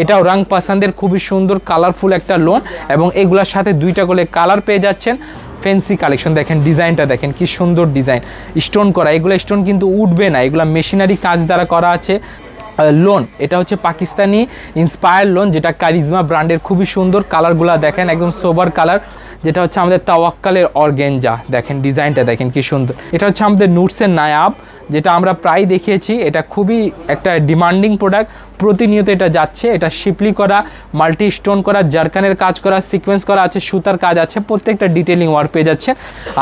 এটাও রং পাসান্দের খুবই সুন্দর কালারফুল একটা লোন এবং এগুলোর সাথে দুইটা করে কালার পেয়ে যাচ্ছেন। ফেন্সি কালেকশন দেখেন, ডিজাইনটা দেখেন, কি সুন্দর ডিজাইন। স্টোন করা, এগুলো স্টোন কিন্তু উঠবে না, এগুলো মেশিনারি কাজ দ্বারা করা আছে। লোন এটা হচ্ছে পাকিস্তানি ইন্সপায়ার লোন যেটা কারিজমা ব্র্যান্ডের খুবই সুন্দর কালারগুলো দেখেন, একদম সোবার কালার যেটা হচ্ছে আমাদের তাওয়াক্কালের অর্গেঞ্জা দেখেন ডিজাইনটা দেখেন কি সুন্দর। এটা হচ্ছে আমাদের নুটসের নায়াব, যেটা আমরা প্রায় দেখিয়েছি, এটা খুবই একটা ডিমান্ডিং প্রোডাক্ট প্রতিনিয়ত এটা যাচ্ছে, এটা শিপলি করা, মাল্টি স্টোন করা, জারকানের কাজ করা, সিকোয়েন্স করা আছে, সুতার কাজ আছে, প্রত্যেকটা ডিটেলিং ওয়ার্ক পেয়ে যাচ্ছে।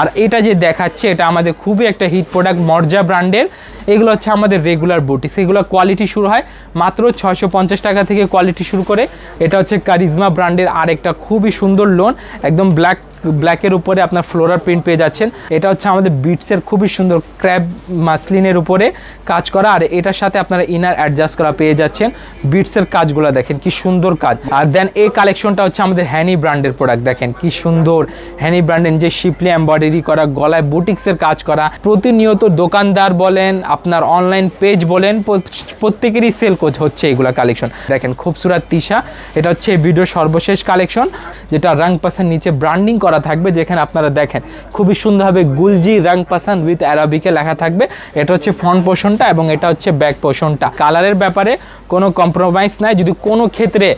আর এটা যে দেখাচ্ছে, এটা আমাদের খুবই একটা হিট প্রোডাক্ট মর্জা ব্র্যান্ডের। এগুলো হচ্ছে আমাদের রেগুলার বুটিস এগুলো কোয়ালিটি শুরু হয় মাত্র ছয়শো পঞ্চাশ টাকা থেকে কোয়ালিটি শুরু করে। এটা হচ্ছে কারিজমা ব্র্যান্ডের আরেকটা খুবই সুন্দর লোন একদম ব্ল্যাক ব্ল্যাকের উপরে আপনার ফ্লোরার প্রিন্ট পেয়ে যাচ্ছেন। এটা হচ্ছে আমাদের বিটসের খুবই সুন্দর ক্র্যাব মাসলিনের উপরে কাজ করা। আর এটার সাথে আপনারা ইনার অ্যাডজাস্ট করা পেয়ে যাচ্ছেন। বিটসের কাজগুলো দেখেন, কি সুন্দর কাজ। আর দেন এই কালেকশনটা হচ্ছে আমাদের হ্যানি ব্র্যান্ডের প্রোডাক্ট দেখেন, কি সুন্দর। হ্যানি ব্র্যান্ডের যে শিপলি এম্বয়ডারি করা, গলায় বুটিক্সের কাজ করা, প্রতিনিয়ত দোকানদার বলেন, আপনার অনলাইন পেজ বলেন প্রত্যেকেরই সেল কোচ হচ্ছে এগুলা কালেকশন দেখেন, খুবসুরাত তিশা। এটা হচ্ছে এই ভিডিওর সর্বশেষ কালেকশন যেটা রং পাসান নিচে ব্র্যান্ডিং করা থাকবে, যেখানে আপনারা দেখেন, খুবই সুন্দরভাবে গুলজি রং পাসান উইথ অ্যারাবিকে লেখা থাকবে। এটা হচ্ছে ফ্রন্ট পোর্শনটা এবং এটা হচ্ছে ব্যাক পোর্শনটা কালারের ব্যাপারে কোনো কম্প্রোমাইজ নাই। যদি কোনো ক্ষেত্রে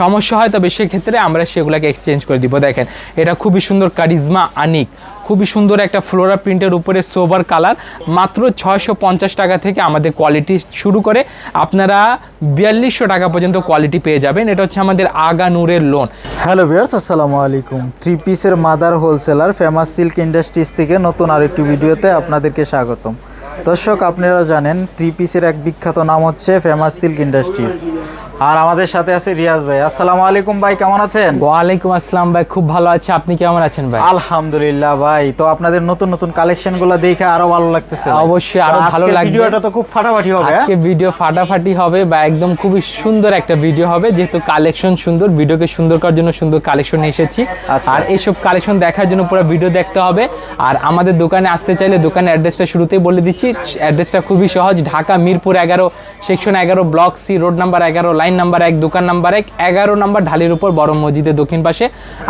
সমস্যা হয়, তবে সেক্ষেত্রে আমরা সেগুলোকে এক্সচেঞ্জ করে দিব। দেখেন, এটা খুবই সুন্দর কারিজমা আনিক। খুবই সুন্দর একটা ফ্লোরা প্রিন্টের উপরে সোবার কালার মাত্র ছয়শো পঞ্চাশ টাকা থেকে আমাদের কোয়ালিটি শুরু করে, আপনারা বিয়াল্লিশশো টাকা পর্যন্ত কোয়ালিটি পেয়ে যাবেন। এটা হচ্ছে আমাদের আগা নূরের লোন হ্যালো ভিউয়ার্স আসসালামু আলাইকুম। থ্রি পিসের mother wholesaler famous silk industries থেকে নতুন আরেকটি ভিডিওতে আপনাদেরকে স্বাগতম। দর্শক আপনারা জানেন থ্রি পিসের এক বিখ্যাত নাম হচ্ছে ফেমাস সিল্ক ইন্ডাস্ট্রিজ আর আমাদের সাথে আছে রিয়াজ ভাই। আসসালামু আলাইকুম ভাই কেমন আছেন? ওয়ালাইকুম আসসালাম ভাই খুব ভালো আছে। আপনি কেমন আছেন ভাই? আলহামদুলিল্লাহ ভাই। তো আপনাদের নতুন নতুন কালেকশনগুলো দেখে আরও ভালো লাগতেছে অবশ্যই আরও ভালো লাগবে। ভিডিওটা তো খুব ফাটাফাটি হবে হ্যাঁ? আজকে ভিডিও ফাটাফাটি হবে বা একদম খুবই সুন্দর একটা ভিডিও হবে যেহেতু কালেকশন সুন্দর ভিডিওকে সুন্দর করার জন্য সুন্দর কালেকশন এসেছি। আচ্ছা। আর এইসব কালেকশন দেখার জন্য পুরো ভিডিও দেখতে হবে। আর আমাদের দোকানে আসতে চাইলে দোকানের অ্যাড্রেসটা শুরুতেই বলে দিচ্ছি অ্যাড্রেসটা খুবই সহজ। ঢাকা মিরপুর এগারো সেকশন এগারো ব্লক সি রোড নাম্বার এগারো লাইন নাম্বার এক দোকান নাম্বার এক এগারো নাম্বার ঢালির উপর বড় মসজিদের দক্ষিণ পাশে।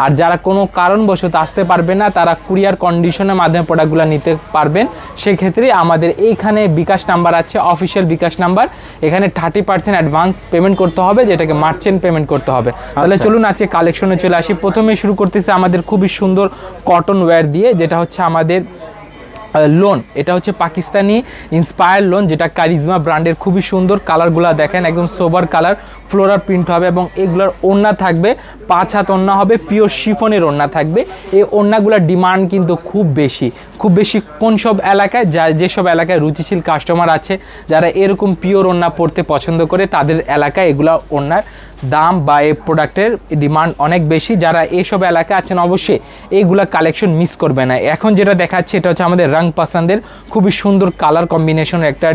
আর যারা কোনো কারণবশত আসতে পারবে না তারা কুরিয়ার কন্ডিশনের মাধ্যমে প্রোডাক্টগুলো নিতে পারবেন। সেক্ষেত্রে আমাদের এইখানে বিকাশ নাম্বার আছে অফিসিয়াল বিকাশ নাম্বার এখানে থার্টি পার্সেন্ট অ্যাডভান্স পেমেন্ট করতে হবে যেটাকে মার্চেন্ট পেমেন্ট করতে হবে। তাহলে আচ্ছা। চলুন আজকে কালেকশনে চলে আসি। প্রথমে শুরু করতেছে আমাদের খুবই সুন্দর কটন ওয়্যার দিয়ে যেটা হচ্ছে আমাদের লোন এটা হচ্ছে পাকিস্তানি ইন্সপায়ার লোন যেটা কারিজমা ব্র্যান্ডের খুবই সুন্দর কালারগুলো দেখেন, একদম সোবার কালার ফ্লোরার প্রিন্ট হবে এবং এগুলোর ওড়না থাকবে, পাঁচ হাত ওড়না হবে পিওর শিফনের ওড়না থাকবে। এই ওড়নাগুলোর ডিমান্ড কিন্তু খুব বেশি। খুব বেশি কোন সব এলাকায়, যা যেসব এলাকায় রুচিশীল কাস্টমার আছে, যারা এরকম পিওর ওড়না পড়তে পছন্দ করে, তাদের এলাকায় এগুলা ওড়নার দাম বা এই প্রোডাক্টের ডিমান্ড অনেক বেশি। যারা এইসব এলাকায় আছেন, অবশ্যই এইগুলা কালেকশন মিস করবে না। এখন যেটা দেখাচ্ছে, এটা হচ্ছে আমাদের রং পাসান্দের খুবই সুন্দর কালার কম্বিনেশন একটা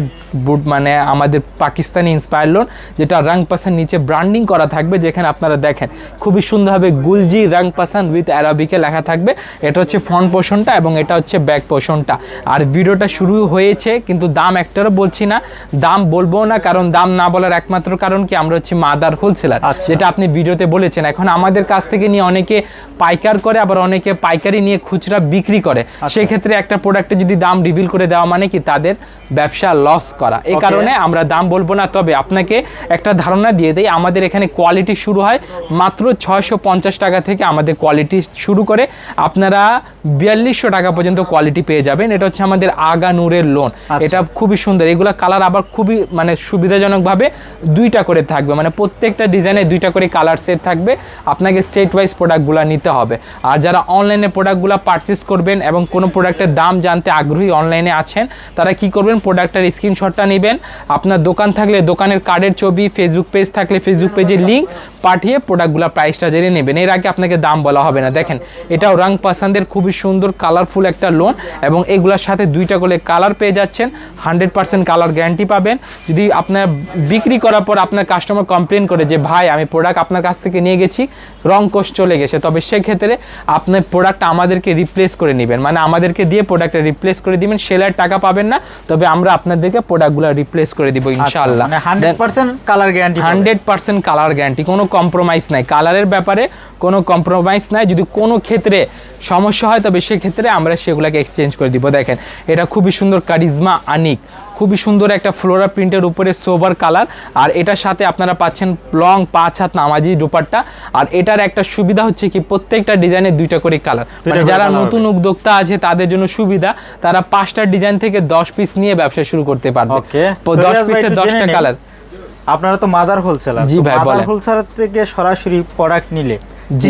বুট মানে আমাদের পাকিস্তানি ইন্সপায়ার লোন যেটা রং পাসান নিচে ব্র্যান্ডিং করা থাকবে, যেখানে আপনারা দেখেন, খুবই সুন্দরভাবে গুলজি রং পাসান উইথ অ্যারাবিকে লেখা থাকবে। এটা হচ্ছে ফ্রন্ট পোর্শনটা এবং এটা হচ্ছে পোর্শনটা আর ভিডিওটা শুরু হয়েছে কিন্তু দাম একটারও বলছি না। দাম বলব না কারণ দাম না বলার একমাত্র কারণ কি আমরা হচ্ছে মাদার হোলসেলার আচ্ছা। যেটা আপনি ভিডিওতে বলেছেন। এখন আমাদের কাছ থেকে নিয়ে অনেকে পাইকার করে আবার অনেকে পাইকারি নিয়ে খুচরা বিক্রি করে। আচ্ছা। সেক্ষেত্রে একটা প্রোডাক্টে যদি দাম রিভিল করে দেওয়া মানে কি তাদের ব্যবসা লস করা। এই কারণে আমরা দাম বলব না তবে আপনাকে একটা ধারণা দিয়ে দেই আমাদের এখানে কোয়ালিটি শুরু হয় মাত্র ছয়শো পঞ্চাশ টাকা থেকে আমাদের কোয়ালিটি শুরু করে। আপনারা বিয়াল্লিশশো টাকা পর্যন্ত কোয়ালিটি পেয়ে যাবেন। এটা হচ্ছে আমাদের আগা নূরের লোন আচ্ছা। এটা খুবই সুন্দর। এগুলো কালার আবার খুবই মানে সুবিধাজনকভাবে দুইটা করে থাকবে। মানে প্রত্যেকটা ডিজাইনে দুইটা করে কালার সেট থাকবে। আপনাকে স্টেট ওয়াইজ প্রোডাক্টগুলো নিতে হবে। আর যারা অনলাইনে প্রোডাক্টগুলো পারচেস করবেন এবং কোনো প্রোডাক্টের দাম জানতে আগ্রহী অনলাইনে আছেন তারা কি করবেন? প্রোডাক্টের স্ক্রিনশটটা নেবেন। আপনার দোকান থাকলে দোকানের কার্ডের ছবি ফেসবুক পেজ থাকলে ফেসবুক পেজের লিঙ্ক পাঠিয়ে প্রোডাক্টগুলো প্রাইসটা জেনে নেবেন। এর আগে আপনাকে দাম বলা হবে না। দেখেন এটাও রং পাসান্দের খুবই সুন্দর কালারফুল একটা লোন এবং এগুলোর সাথে দুইটা করে কালার পেয়ে যাচ্ছেন। হান্ড্রেড পার্সেন্ট কালার গ্যারান্টি পাবেন। যদি আপনার বিক্রি করার পর আপনার কাস্টমার কমপ্লেন করে যে ভাই আমি প্রোডাক্ট আপনার কাছ থেকে নিয়ে গেছি রং কোষ চলে গেছে। তবে সেক্ষেত্রে আপনার প্রোডাক্টটা আমাদেরকে রিপ্লেস করে নেবেন। মানে আমাদেরকে দিয়ে প্রোডাক্টটা রিপ্লেস করে দিবেন। সেলার টাকা পাবেন না। তবে আমরা আপনাদেরকে প্রোডাক্টগুলো রিপ্লেস করে দিব ইনশাআল্লাহ। মানে hundred percent colour guarantee hundred percent colour guarantee কোনো কম্প্রোমাইজ নাই। কালারের ব্যাপারে কোনো কম্প্রোমাইজ নাই। যদি কোনো ক্ষেত্রে সমস্যা হয় তবে সেক্ষেত্রে আমরা সেগুলোকে এক্সচেঞ্জ করে দিব। দেখেন এটা খুবই সুন্দর কারিজমা আনিক খুবই সুন্দর একটা ফ্লোরা প্রিন্টের উপরে সোভার কালার আর এটার সাথে আপনারা পাচ্ছেন লং পাঁচ হাত নামাজি দুপাট্টা আর এটার একটা সুবিধা হচ্ছে কি প্রত্যেকটা ডিজাইনের দুইটা করে কালার। যারা নতুন উদ্যোক্তা আছে তাদের জন্য সুবিধা তারা পাঁচটা ডিজাইন থেকে দশ পিস নিয়ে ব্যবসা শুরু করতে পারবে। দশ পিসের দশটা কালার। আপনারা তো মাদার হোলসেলার জি ভাই, মাদার। হোলসেলার থেকে সরাসরি প্রোডাক্ট নিলে।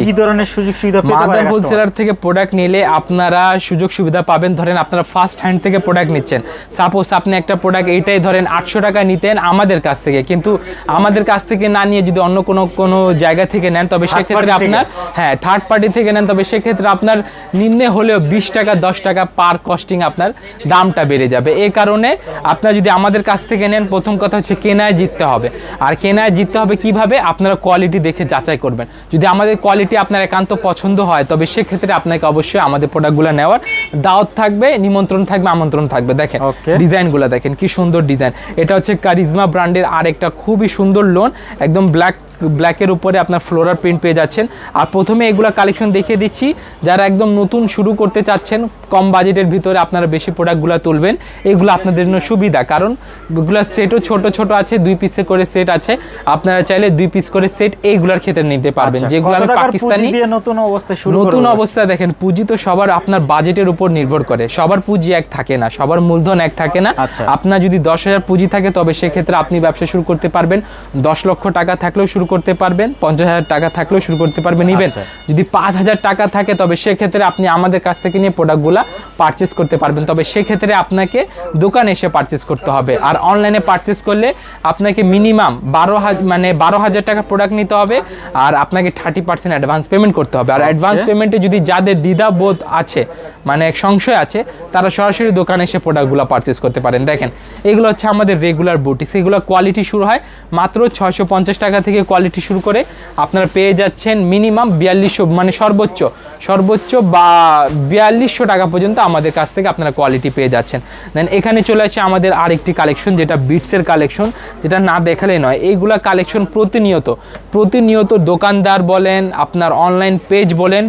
কি ধরনের সুযোগ সুবিধা মাদার হোলসেলার থেকে প্রোডাক্ট নিলে আপনারা সুযোগ সুবিধা পাবেন। ধরেন আপনারা ফার্স্ট হ্যান্ড থেকে প্রোডাক্ট নিচ্ছেন। সাপোজ আপনি একটা প্রোডাক্ট এইটাই ধরেন আটশো টাকা নিতেন আমাদের কাছ থেকে। কিন্তু আমাদের কাছ থেকে না নিয়ে যদি অন্য কোনো কোনো জায়গা থেকে নেন তবে সেক্ষেত্রে আপনার হ্যাঁ থার্ড পার্টি থেকে নেন তবে সেক্ষেত্রে আপনার নিম্নে হলেও বিশ টাকা দশ টাকা পার কস্টিং আপনার দামটা বেড়ে যাবে। এই কারণে আপনার যদি আমাদের কাছ থেকে নেন প্রথম কথা হচ্ছে কেনায় জিততে হবে। আর কেনায় জিততে হবে কীভাবে? আপনারা কোয়ালিটি দেখে যাচাই করবেন। যদি আমাদের কোয়ালিটি আপনার একান্ত পছন্দ হয় তবে সেক্ষেত্রে আপনাকে অবশ্যই আমাদের প্রোডাক্টগুলো নেওয়ার দাওয়াত থাকবে নিমন্ত্রণ থাকবে আমন্ত্রণ থাকবে। দেখেন ডিজাইনগুলো দেখেন কি সুন্দর ডিজাইন এটা হচ্ছে কারিজমা ব্র্যান্ডের আরেকটা খুবই সুন্দর লোন একদম ব্ল্যাক ব্ল্যাকের উপরে আপনার ফ্লোরার প্রিন্ট পেয়ে যাচ্ছেন। আর প্রথমে এগুলো কালেকশন দেখিয়ে দিচ্ছি। যারা একদম নতুন শুরু করতে চাচ্ছেন কম বাজেটের ভিতরে আপনারা বেশি প্রোডাক্টগুলো তুলবেন। এগুলো আপনাদের জন্য সুবিধা কারণ এগুলো সেটও ছোট ছোট আছে দুই পিসে করে সেট আছে। আপনারা চাইলে দুই পিস করে সেট এইগুলোর ক্ষেত্রে নিতে পারবেন। আচ্ছা, যেগুলো পাকিস্তানি নতুন অবস্থায় শুরু নতুন করব? অবস্থায় দেখেন পুঁজি তো সবার আপনার বাজেটের উপর নির্ভর করে। সবার পুঁজি এক থাকে না সবার মূলধন এক থাকে না। আচ্ছা। আপনার যদি দশ হাজার পুঁজি থাকে তবে সেক্ষেত্রে আপনি ব্যবসা শুরু করতে পারবেন। দশ লক্ষ টাকা থাকলেও শুরু করতে পারবেন পঞ্চাশ হাজার টাকা থাকলেও শুরু করতে পারবেন ইভেন আচ্ছা। যদি পাঁচ হাজার টাকা থাকে তবে সেক্ষেত্রে আপনি আমাদের কাছ থেকে নিয়ে প্রোডাক্টগুলো পারচেস করতে পারবেন। তবে সেক্ষেত্রে আপনাকে দোকানে এসে পারচেস করতে হবে। আর অনলাইনে পারচেস করলে আপনাকে মিনিমাম বারো হাজার মানে বারো হাজার টাকা প্রোডাক্ট নিতে হবে। আর আপনাকে থার্টি পার্সেন্ট অ্যাডভান্স পেমেন্ট করতে হবে। আর অ্যাডভান্স পেমেন্টে যদি যাদের দ্বিধা বোধ আছে মানে এক সংশয় আছে তারা সরাসরি দোকানে এসে প্রোডাক্টগুলো পারচেস করতে পারেন। দেখেন এগুলো হচ্ছে আমাদের রেগুলার বুটিস এগুলো কোয়ালিটি শুরু হয় মাত্র ছয়শো পঞ্চাশ টাকা থেকে কোয়ালিটি শুরু করে আপনারা পেয়ে যাচ্ছেন মিনিমাম বিয়াল্লিশশো মানে সর্বোচ্চ সর্বোচ্চ বা বিয়াল্লিশশো টাকা পর্যন্ত আমাদের কাছ থেকে আপনারা কোয়ালিটি পেয়ে যাচ্ছেন। দেন এখানে চলে আসে আমাদের আরেকটি কালেকশন যেটা বিটসের কালেকশন যেটা না দেখালে নয় এইগুলা কালেকশন প্রতিনিয়ত প্রতিনিয়ত দোকানদার বলেন আপনার অনলাইন পেজ বলেন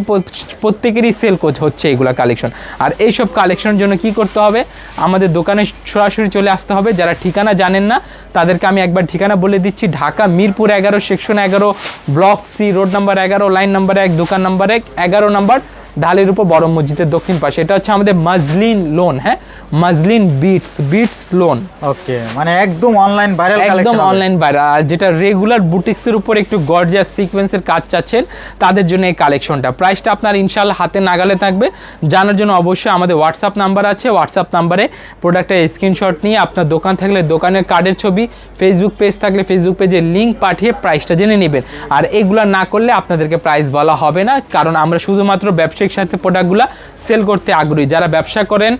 প্রত্যেকেরই সেল কোচ হচ্ছে এগুলো কালেকশন আর এইসব কালেকশনের জন্য কি করতে হবে? আমাদের দোকানে সরাসরি চলে আসতে হবে। যারা ঠিকানা জানেন না, তাদেরকে আমি একবার ঠিকানা বলে দিচ্ছি। ঢাকা মিরপুর এগারো, সেকশন এগারো, ব্লক সি, রোড নাম্বার এগারো, লাইন নাম্বার এক, দোকান নাম্বার এক, এগারো নাম্বার ঢালের উপর বড় মসজিদের দক্ষিণ পাশে। এটা হচ্ছে আমাদের মাজলিন লোন হ্যাঁ? Muslin bits bits lawn okay মানে একদম অনলাইন ভাইরাল একদম অনলাইন আর যেটা রেগুলার বুটিক্সের উপর একটু গর্জিয়াস সিকোয়েন্সের কাজ চাচ্ছেন তাদের জন্য এই কালেকশনটা প্রাইসটা আপনার ইনশাল্লাহ হাতে নাগালে থাকবে। জানার জন্য অবশ্যই আমাদের হোয়াটসঅ্যাপ নাম্বার আছে। হোয়াটসঅ্যাপ নাম্বারে প্রোডাক্টের স্ক্রিনশট নিয়ে আপনার দোকান থাকলে দোকানের কার্ডের ছবি ফেসবুক পেজ থাকলে ফেসবুক পেজে লিঙ্ক পাঠিয়ে প্রাইসটা জেনে নেবেন। আর এগুলো না করলে আপনাদেরকে প্রাইস বলা হবে না কারণ আমরা শুধুমাত্র ব্যবসায়িক সাথে প্রোডাক্টগুলো সেল করতে আগ্রহী। যারা ব্যবসা করেন,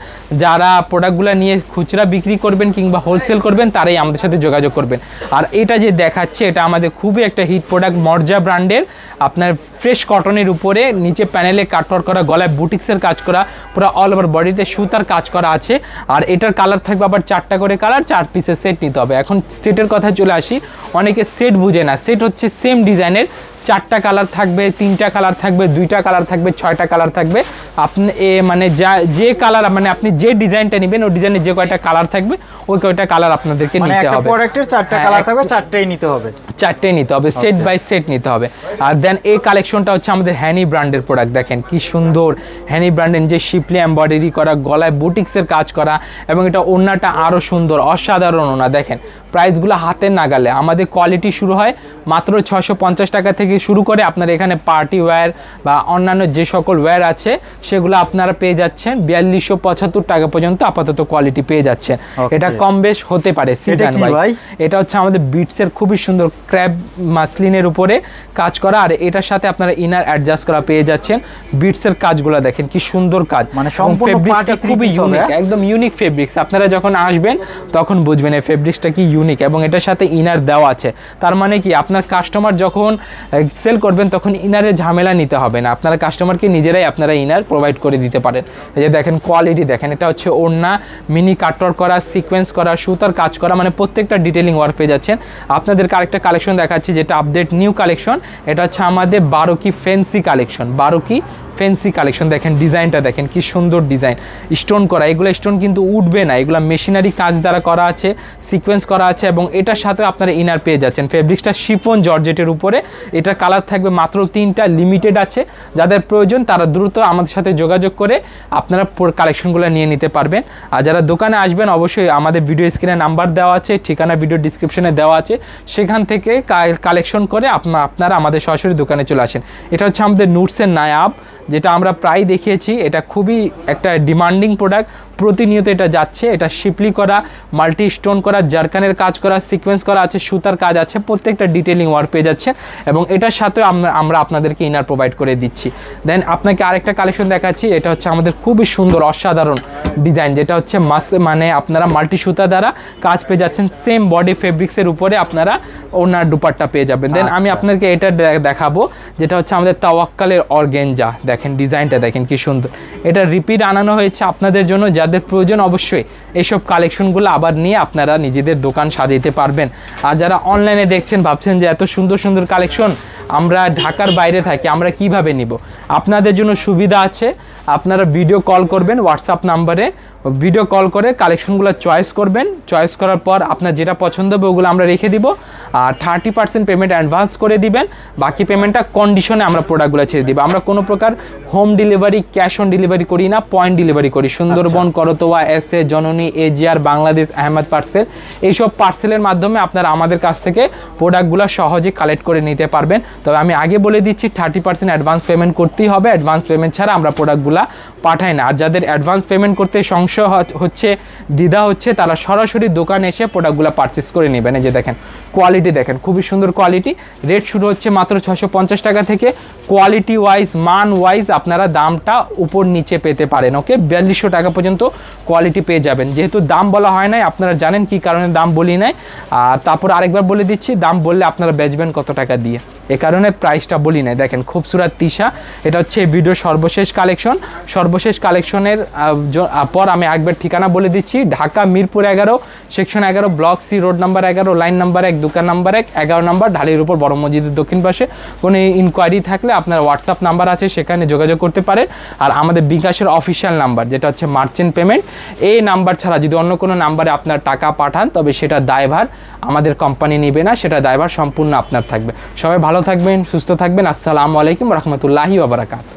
যারা প্রোডাক্টগুলো নিয়ে খুচরা বিক্রি করবেন কিংবা হোলসেল করবেন, তারাই আমাদের সাথে যোগাযোগ করবেন। আর এটা যে দেখাচ্ছে, এটা আমাদের খুবই একটা হিট প্রোডাক্ট মর্জা ব্র্যান্ডের। আপনার ফ্রেশ কটনের উপরে, নিচে প্যানেলে কাটওয়ার করা, গলায় বুটিক্সের কাজ করা, পুরো অল ওভার বডিতে সুতার কাজ করা আছে। আর এটার কালার থাকবে আবার চারটা করে কালার চার পিসের সেট নিতে হবে। এখন সেটের কথা চলে আসি, অনেকে সেট বুঝে না। সেট হচ্ছে সেম ডিজাইনের চারটা কালার থাকবে, তিনটা কালার থাকবে, দুইটা কালার থাকবে, ছয়টা কালার থাকবে। আপনি এ মানে যা, যে কালার মানে আপনি যে ডিজাইনটা নেবেন, ওই ডিজাইনের যে কয়টা কালার থাকবে ওই কয়টা কালার আপনাদেরকে মানে নিতে হবে। প্রোডাক্টের চারটা হ্যাঁ, কালার থাকবে চারটেই নিতে হবে। চারটে নিতে হবে সেট বাই সেট নিতে হবে। আর দেন এই কালেকশনটা হচ্ছে আমাদের হ্যানি ব্র্যান্ডের প্রোডাক্ট দেখেন কি সুন্দর। হ্যানি ব্র্যান্ডের যে শিপলি এমব্রয়ডারি করা গলায় বুটিক্সের কাজ করা এবং এটা ওড়নাটা আরও সুন্দর অসাধারণ ওনা দেখেন। প্রাইসগুলো হাতের নাগালে। আমাদের কোয়ালিটি শুরু হয় মাত্র ছশো পঞ্চাশ টাকা থেকে শুরু করে আপনার এখানে পার্টি ওয়্যার বা অন্যান্য যে সকল ওয়্যার আছে সেগুলো আপনারা পেয়ে যাচ্ছেন। বিয়াল্লিশশো পঁচাত্তর টাকা পর্যন্ত আপাতত কোয়ালিটি পেয়ে যাচ্ছেন। এটা কম বেশ হতে পারে সিজন ভাই? এটা হচ্ছে আমাদের বিটসের খুবই সুন্দর ক্র্যাব মাসলিনের উপরে কাজ করা আর এটার সাথে আপনারা ইনার অ্যাডজাস্ট করা পেয়ে যাচ্ছেন। বিটসের কাজগুলো দেখেন কি সুন্দর কাজ। মানে খুবই ইউনিক হ্যাঁ? একদম ইউনিক ফেব্রিক্স আপনারা যখন আসবেন তখন বুঝবেন এই ফেব্রিক্সটা কি ইউনিক এবং এটার সাথে ইনার দেওয়া আছে। তার মানে কি আপনার কাস্টমার যখন সেল করবেন তখন ইনারের ঝামেলা নিতে হবে না। আপনারা কাস্টমারকে নিজেরাই আপনারা ইনার প্রোভাইড করে দিতে পারেন। এই যে দেখেন কোয়ালিটি দেখেন এটা হচ্ছে ওড়না মিনি কাটর করা সিকোয়েন্স করা, সুতার কাজ করা মানে প্রত্যেকটা ডিটেলিং ওয়ার্ক পেয়ে যাচ্ছেন। আপনাদেরকে আরেকটা কালেকশন দেখাচ্ছি, যেটা আপডেট নিউ কালেকশন এটা হচ্ছে আমাদের বারো কি ফেন্সি কালেকশন বারো কি ফেন্সি কালেকশন দেখেন, ডিজাইনটা দেখেন, কি সুন্দর ডিজাইন। স্টোন করা, এগুলো স্টোন কিন্তু উঠবে না, এগুলো মেশিনারি কাজ দ্বারা করা আছে সিকোয়েন্স করা আছে এবং এটার সাথে আপনারা ইনার পেয়ে যাচ্ছেন। ফেব্রিক্সটা শিফন জর্জেটের উপরে, এটার কালার থাকবে মাত্র তিনটা লিমিটেড আছে। যাদের প্রয়োজন তারা দ্রুত আমাদের সাথে যোগাযোগ করে আপনারা কালেকশনগুলো নিয়ে নিতে পারবেন। আর যারা দোকানে আসবেন, অবশ্যই আমাদের ভিডিও স্ক্রিনে নাম্বার দেওয়া আছে, ঠিকানা ভিডিও ডিসক্রিপশনে দেওয়া আছে। সেখান থেকে কালেকশন করে আপনা- আপনারা আমাদের সরাসরি দোকানে চলে আসেন। এটা হচ্ছে আমাদের নুটসের নায়াব যেটা আমরা প্রায় দেখিয়েছি এটা খুবই একটা ডিমান্ডিং প্রোডাক্ট প্রতিনিয়ত এটা যাচ্ছে এটা শিপলি করা মাল্টি স্টোন করা জারকানের কাজ করা সিকোয়েন্স করা আছে সুতার কাজ আছে প্রত্যেকটা ডিটেলিং ওয়ার্ক পেয়ে যাচ্ছে এবং এটার সাথেও আমরা আপনাদেরকে ইনার প্রোভাইড করে দিচ্ছি। দেন আপনাকে আরেকটা কালেকশন দেখাচ্ছি এটা হচ্ছে আমাদের খুবই সুন্দর অসাধারণ ডিজাইন যেটা হচ্ছে মাস মানে আপনারা মাল্টি সুতা দ্বারা কাজ পেয়ে যাচ্ছেন সেম বডি ফেব্রিক্সের উপরে আপনারা ওনার দুপাট্টা পেয়ে যাবেন। দেন আমি আচ্ছা। আপনাদেরকে এটা দেখাবো যেটা হচ্ছে আমাদের তাওয়াক্কালের অর্গেঞ্জা দেখেন ডিজাইনটা দেখেন কি সুন্দর। এটা রিপিট আনানো হয়েছে আপনাদের জন্য যাদের প্রয়োজন অবশ্যই। এইসব কালেকশনগুলো আবার নিয়ে আপনারা নিজেদের দোকান সাজাইতে পারবেন। আর যারা অনলাইনে দেখছেন, ভাবছেন যে এত সুন্দর সুন্দর কালেকশন, আমরা ঢাকার বাইরে থাকি, আমরা কীভাবে নিব? আপনাদের জন্য সুবিধা আছে। আপনারা ভিডিও কল করবেন হোয়াটসঅ্যাপ নাম্বারে ভিডিও কল করে কালেকশনগুলো চয়েস করবেন। চয়েস করার পর আপনার যেটা পছন্দ হবে ওগুলো আমরা রেখে দিব। আর থার্টি পার্সেন্ট পেমেন্ট অ্যাডভান্স করে দিবেন। বাকি পেমেন্টটা কন্ডিশনে আমরা প্রোডাক্টগুলো ছেড়ে দিব। আমরা কোনো প্রকার home delivery cash on delivery করি না পয়েন্ট ডেলিভারি করি। সুন্দরবন করতোয়া এস এ জননী এজিআর বাংলাদেশ আহমেদ পার্সেল এইসব পার্সেলের মাধ্যমে আপনারা আমাদের কাছ থেকে প্রোডাক্টগুলো সহজে কালেক্ট করে নিতে পারবেন। তবে আমি আগে বলে দিচ্ছি থার্টি পার্সেন্ট অ্যাডভান্স পেমেন্ট করতেই হবে। অ্যাডভান্স পেমেন্ট ছাড়া আমরা প্রোডাক্টগুলো পাঠাই না। আর যাদের অ্যাডভান্স পেমেন্ট করতে সংশয় হচ্ছে, দ্বিধা হচ্ছে, তারা সরাসরি দোকানে এসে প্রোডাক্টগুলো পারচেস করে নেবেন এই যে দেখেন কোয়ালিটি দেখেন, খুবই সুন্দর কোয়ালিটি রেট শুরু হচ্ছে মাত্র ছশো পঞ্চাশ টাকা থেকে। কোয়ালিটি ওয়াইজ মান ওয়াইজ আপনারা দামটা উপর নিচে পেতে পারেন ওকে বিয়াল্লিশশো টাকা পর্যন্ত কোয়ালিটি পেয়ে যাবেন। যেহেতু দাম বলা হয় নাই, আপনারা জানেন কি কারণে দাম বলি নাই। আর তারপর আরেকবার বলে দিচ্ছি, দাম বললে আপনারা বেচবেন কত টাকা দিয়ে। এ কারণে প্রাইসটা বলি নাই। দেখেন, খুবসুরাত তিশা। এটা হচ্ছে এই ভিডিওর সর্বশেষ কালেকশন সর্বশেষ কালেকশনের পর আমি একবার ঠিকানা বলে দিচ্ছি। ঢাকা মিরপুর এগারো সেকশন এগারো ব্লক সি রোড নাম্বার এগারো লাইন নাম্বার এক দোকান নাম্বার এক, এগারো নাম্বার, ঢালির উপর বড় মসজিদের দক্ষিণ পাশে। কোনো ইনকোয়ারি থাকলে আপনার হোয়াটসঅ্যাপ নাম্বার আছে, সেখানে যোগাযোগ করতে পারেন। আর আমাদের বিকাশের অফিসিয়াল নাম্বার, যেটা হচ্ছে মার্চেন্ট পেমেন্ট এই নাম্বার ছাড়া যদি অন্য কোনো নাম্বারে আপনার টাকা পাঠান, তবে সেটা দায়ভার আমাদের কোম্পানি নেবে না, সেটা দায়ভার সম্পূর্ণ আপনার থাকবে। সবাই ভালো থাকবেন, সুস্থ থাকবেন। আসসালামু আলাইকুম রহমতুল্লাহি ওবরাকাত